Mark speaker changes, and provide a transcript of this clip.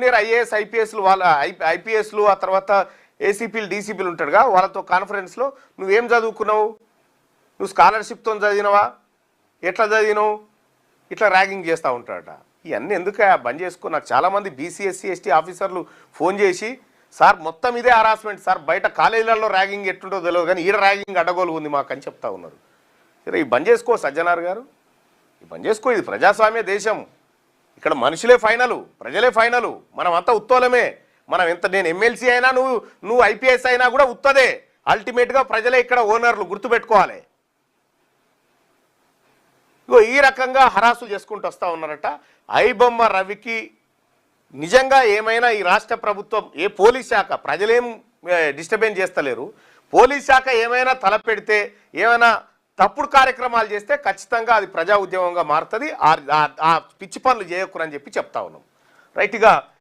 Speaker 1: Junior IAS ఐపీఎస్లు వాళ్ళ ఐపీఎస్లు ఆ తర్వాత ఏసీపీలు డీసీపీలు ఉంటాడుగా వాళ్ళతో కాన్ఫరెన్స్లో నువ్వేం చదువుకున్నావు? నువ్వు స్కాలర్షిప్తో చదివినవా? ఎట్లా చదివినావు? ఇట్లా ర్యాగింగ్ చేస్తూ ఉంటాడట. ఇవన్నీ ఎందుకు బంద్ చేసుకో? నాకు చాలామంది బీసీఎస్సీ ఎస్టీ ఆఫీసర్లు ఫోన్ చేసి సార్ మొత్తం ఇదే హరాస్మెంట్ సార్ బయట కాలేజీలలో ర్యాగింగ్ ఎట్టుంటో తెలియదు కానీ ఈడ ర్యాగింగ్ అడ్డగోలు ఉంది మాకు అని చెప్తా ఉన్నారు. సరే ఈ బంద్ చేసుకో సజ్జనార్ గారు. ఈ బంద్ చేసుకో ఇది ప్రజాస్వామ్య దేశం. ఇక్కడ మనుషులే ఫైనలు ప్రజలే ఫైనలు. మనం అంతా ఉత్తోలమే. మనం ఎంత నేను ఎమ్మెల్సీ అయినా నువ్వు నువ్వు ఐపీఎస్ అయినా కూడా ఉత్తదే. అల్టిమేట్గా ప్రజలే ఇక్కడ ఓనర్లు గుర్తుపెట్టుకోవాలి. ఇగో ఈ రకంగా హరాసులు చేసుకుంటూ వస్తూ ఉన్నారట. ఐబొమ్మ రవికి నిజంగా ఏమైనా ఈ రాష్ట్ర ప్రభుత్వం ఏ పోలీస్ శాఖ ప్రజలేం డిస్టర్బెన్స్ చేస్తలేరు. పోలీస్ శాఖ ఏమైనా తలపెడితే ఏమైనా తప్పుడు కార్యక్రమాలు చేస్తే ఖచ్చితంగా అది ప్రజా ఉద్యమంగా మారుతుంది. ఆ- పిచ్చి పనులు చేయకురని చెప్పి చెప్తా ఉన్నాం. రైట్గా